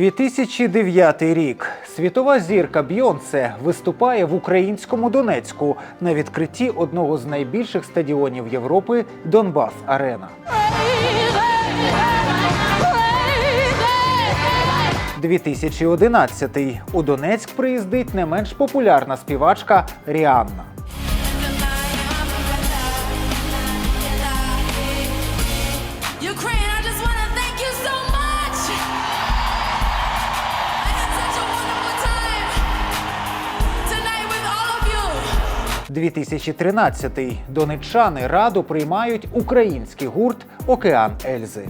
2009 рік. Світова зірка Бйонсе виступає в українському Донецьку на відкритті одного з найбільших стадіонів Європи Донбас Арена. 2011 у Донецьк приїздить не менш популярна співачка Ріанна. 2013-й. Донеччани раду приймають український гурт Океан Ельзи.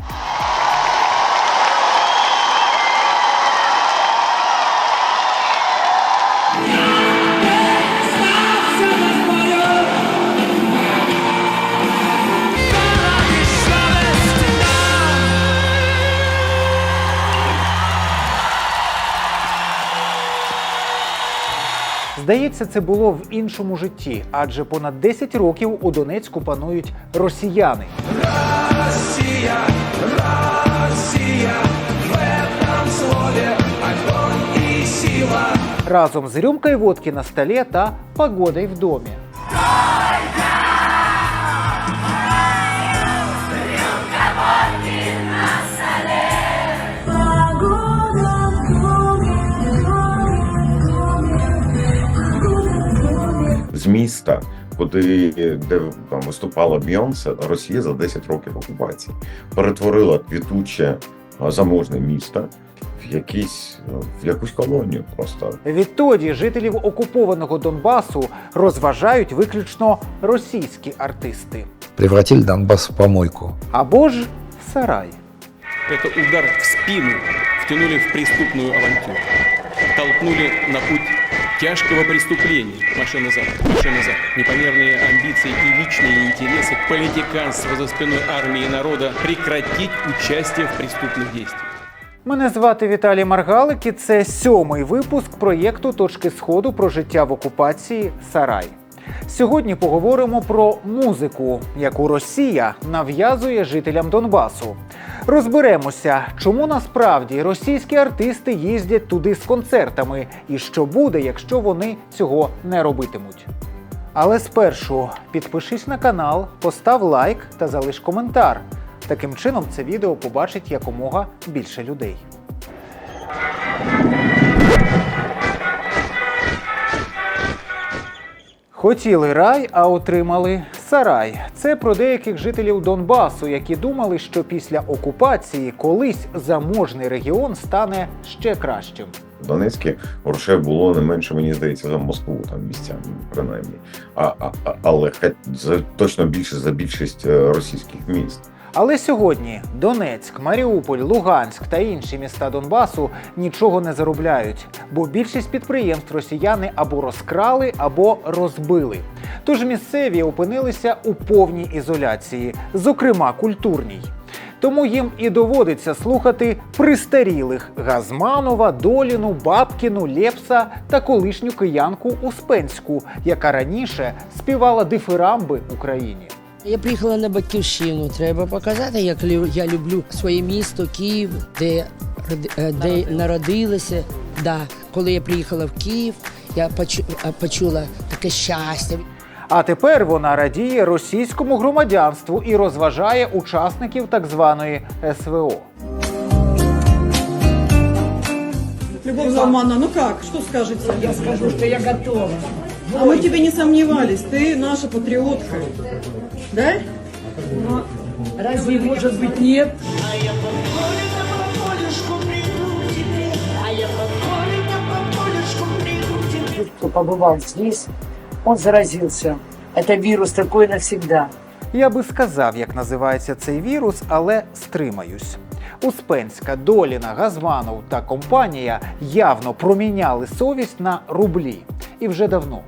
Здається, це було в іншому житті, адже понад 10 років у Донецьку панують росіяни. Разом з рюмкою водки на столі та погодою в домі. Міста, куди де там виступала Бйонсе, Росія за 10 років окупації перетворила квітуче заможне місто в якийсь в якусь колонію. Просто Відтоді жителів окупованого Донбасу розважають виключно російські артисти превратили Донбасс в помойку. або ж сарай. Это удар в спину втянули в преступную авантюру. Толкнули на путь тяжкого преступления. Маша назад, Маша назад. Непомерные амбиции и личные интересы, политиканство за спиной армии и народа прекратить участие в преступных действиях. Мене звати Віталій Маргалик і це сьомий випуск проєкту Точки Сходу про життя в окупації Сарай. Сьогодні поговоримо про музику, яку Росія нав'язує жителям Донбасу. Розберемося, чому насправді російські артисти їздять туди з концертами, і що буде, якщо вони цього не робитимуть. Але спершу підпишись на канал, постав лайк та залиш коментар. Таким чином це відео побачить якомога більше людей. Хотіли рай, а отримали сарай. Це про деяких жителів Донбасу, які думали, що після окупації колись заможний регіон стане ще кращим. в Донецьке грошей було не менше, мені здається, за Москву там місцями, принаймні. А, а, але хай- за точно більше за більшість е, російських міст. Але сьогодні Донецьк, Маріуполь, Луганськ та інші міста Донбасу нічого не заробляють, бо більшість підприємств росіяни або розкрали, або розбили. Тож місцеві опинилися у повній ізоляції, зокрема культурній. Тому їм і доводиться слухати пристарілих Газманова, Доліну, Бабкіну, Лєпса та колишню киянку Успенську, яка раніше співала дифирамби Україні. Я приїхала на батьківщину. Треба показати, як я люблю своє місто, Київ, де, е, де народилася. Да. Коли я приїхала в Київ, я почу- е, почула таке щастя. А тепер вона радіє російському громадянству і розважає учасників так званої СВО. Любовь Залмана, ну как, что скажете? Я скажу, что я готова. А мы тебе не сомневались, ты наша патриотка. Да? Разве может быть нет? Кто побывал здесь, он заразился. Это вирус такой навсегда. Я би сказав, як називається цей вірус, але стримаюсь. Успенська, Доліна, Газманов та компанія явно проміняли совість на рублі. І вже давно.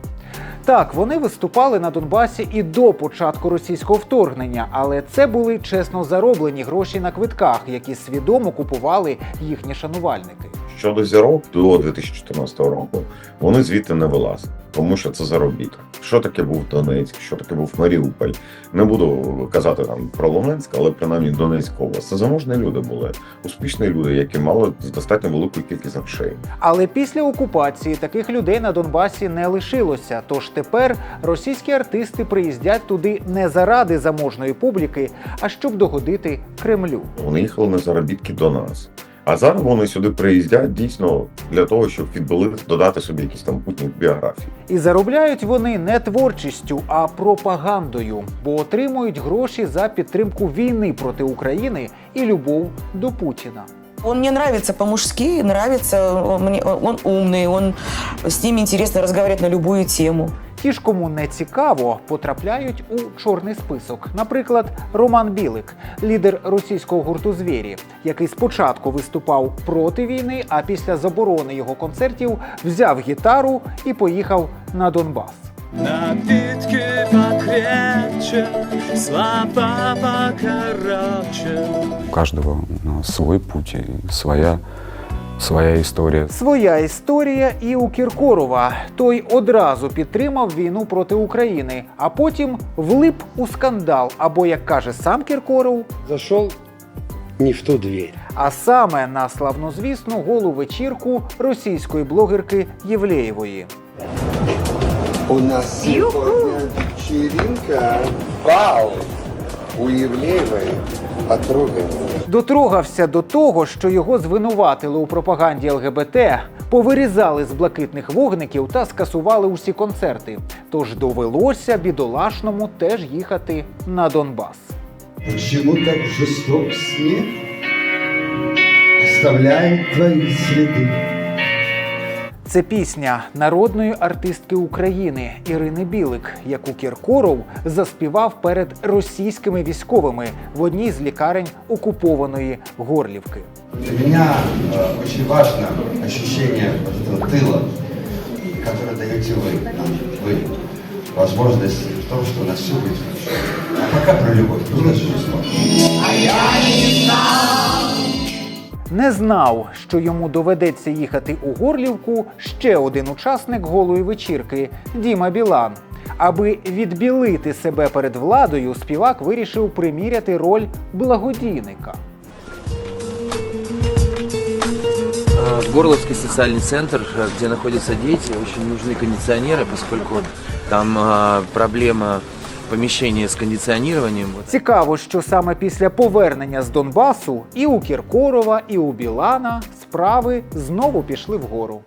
Так, вони виступали на Донбасі і до початку російського вторгнення, але це були чесно зароблені гроші на квитках, які свідомо купували їхні шанувальники. Щодо зірок до 2014 року вони звідти не вилазили. Тому що це заробіток. Що таке був Донецьк, що таке був Маріуполь? Не буду казати там про Луганськ, але принаймні Донецька область. Це заможні люди були, успішні люди, які мали достатньо велику кількість грошей. Але після окупації таких людей на Донбасі не лишилося. Тож тепер російські артисти приїздять туди не заради заможної публіки, а щоб догодити Кремлю. Вони їхали на заробітки до нас. А зараз вони сюди приїздять дійсно для того, щоб відбили додати собі якісь там путні біографії. І заробляють вони не творчістю, а пропагандою, бо отримують гроші за підтримку війни проти України і любов до Путіна. Он мне нравится по-мужски, нравится, он, мне, он умный, он с ним интересно разговаривать на любую тему. Ті ж, кому не цікаво, потрапляють у чорний список. Наприклад, Роман Білик, лідер російського гурту Звірі, який спочатку виступав проти війни, а після заборони його концертів взяв гітару і поїхав на Донбас. Напитки покрепче, слова покороче. У каждого ну, свой путь и своя, своя история. Своя історія і у Кіркорова. Той одразу підтримав війну проти України, а потім влип у скандал. Або, як каже сам Кіркоров, Зашел не в ту дверь. а саме на славнозвісну голу вечірку російської блогерки Євлеєвої. У нас вечеринка. Вау! У Евлеевой потрогать. Дотрогався до того, що його звинуватили у пропаганді ЛГБТ, повирізали з блакитних вогників та скасували усі концерти. Тож довелося бідолашному теж їхати на Донбас. Почему так жесток снег? Оставляет твои следы. Це пісня народної артистки України Ірини Білик, яку Кіркоров заспівав перед російськими військовими в одній з лікарень окупованої Горлівки. Для меня э, очень важно ощущение вот этого тыла, которое даете вы. нам, Вы. Возможность в том, что у нас все будет хорошо. А пока про любовь. Не даже не смотрим. Не знав, що йому доведеться їхати у Горлівку ще один учасник голої вечірки Діма Білан. Аби відбілити себе перед владою, співак вирішив приміряти роль благодійника. В Горловский социальный центр, э, где находятся дети, очень нужны кондиционеры, поскольку там э, проблема помещения с кондиционированием. Цікаво, що саме після повернення з Донбасу і у Кіркорова, і у Білана справи знову пішли вгору.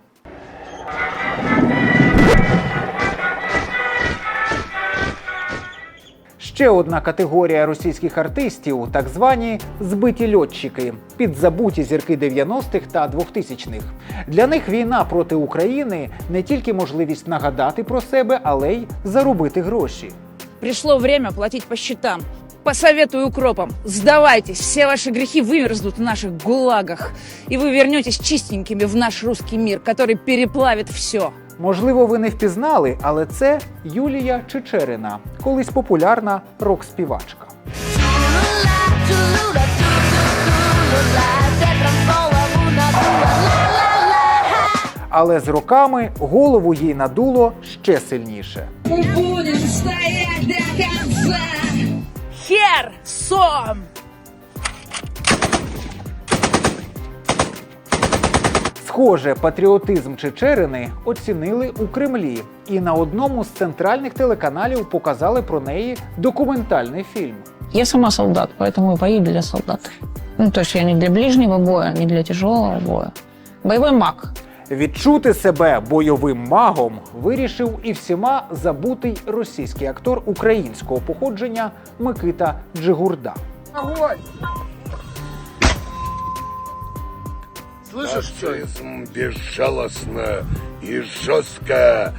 Ще одна категорія російських артистів так звані збиті льотчики, підзабуті зірки 90-х та 2000-х. Для них війна проти України не тільки можливість нагадати про себе, але й заробити гроші. Пришло время платить по счетам. Посоветую укропам, сдавайтесь, все ваши грехи вымерзнут в наших гулагах, и вы вернетесь чистенькими в наш русский мир, который переплавит все. Можливо, ви не впізнали, але це Юлія Чечерина, колись популярна рок-співачка. Але з роками голову їй надуло ще сильніше. Хер сом! Схоже, патріотизм Чечерини оцінили у Кремлі, і на одному з центральних телеканалів показали про неї документальний фільм. Я сама солдат, поэтому и бою для солдат. Ну, то есть я не для ближнего боя, не для тяжелого боя. Боевой маг. Відчути себе бойовим магом вирішив і всіма забутий російський актор українського походження Микита Джигурда. Слышишь, Нацизм безжалостно и жестко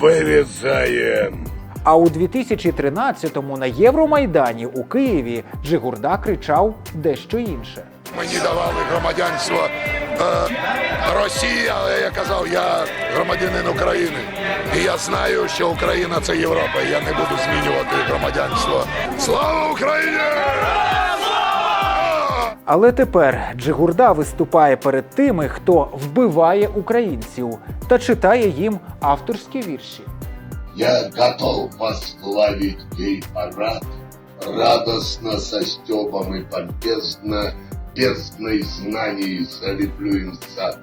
вырезаем. А у 2013-му на Євромайдані у Києві Джигурда кричав дещо інше. Мені давали громадянство е, Росії, але я казав, я громадянин України. І я знаю, що Україна це Європа. і Я не буду змінювати громадянство. Слава Україні! Але тепер Джигурда виступає перед тими, хто вбиває українців та читає їм авторські вірші. Я готов восславить гей-парад, Радостно со стёбом и помпезно, Бездной знаний залеплю им сад,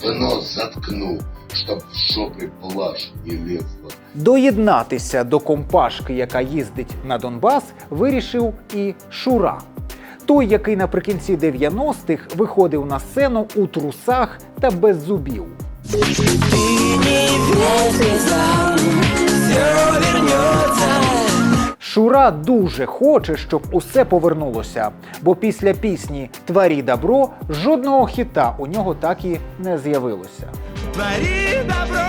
Дно заткну, чтоб в жопе блажь не лезла. Доєднатися до компашки, яка їздить на Донбас, вирішив і Шура. Той, який наприкінці 90-х виходив на сцену у трусах та без зубів. Шура дуже хоче, щоб усе повернулося, бо після пісні Тварі добро жодного хіта у нього так і не з'явилося. Твори добро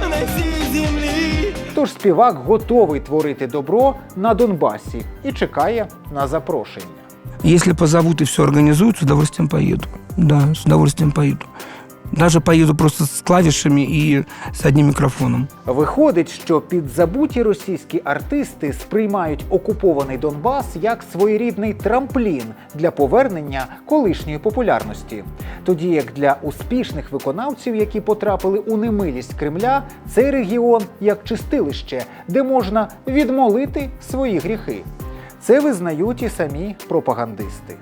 на всей земли. Тож співак готовий творити добро на Донбасі і чекає на запрошення. Если позовут и все организуют, с удовольствием поеду. Да, с удовольствием поеду. Даже поеду просто с клавишами и с одним микрофоном. Виходить, що підзабуті російські артисти сприймають окупований Донбас як своєрідний трамплін для повернення колишньої популярності. Тоді як для успішних виконавців, які потрапили у немилість Кремля, цей регіон як чистилище, де можна відмолити свої гріхи. Це визнають і самі пропагандисти.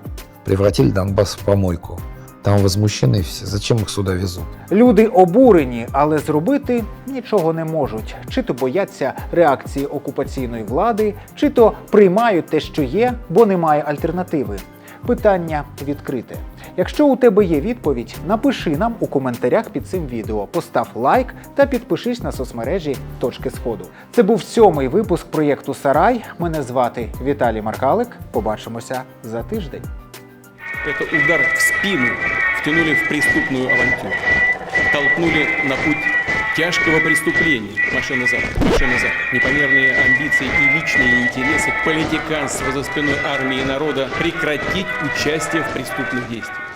Превратили Донбасс в помойку. Там возмущены все. Зачем их сюда везут? Люди обурені, але зробити нічого не можуть. Чи то бояться реакції окупаційної влади, чи то приймають те, що є, бо немає альтернативи. Питання відкрите. Якщо у тебе є відповідь, напиши нам у коментарях під цим відео, постав лайк та підпишись на соцмережі Точки Сходу. Це був сьомий випуск проєкту Сарай. Мене звати Віталій Маркалик. Побачимося за тиждень. Это удар в спину втянули в преступную авантюру. Толкнули на путь тяжкого преступления. Машина назад, машина назад. Непомерные амбиции и личные интересы, политиканство за спиной армии и народа прекратить участие в преступных действиях.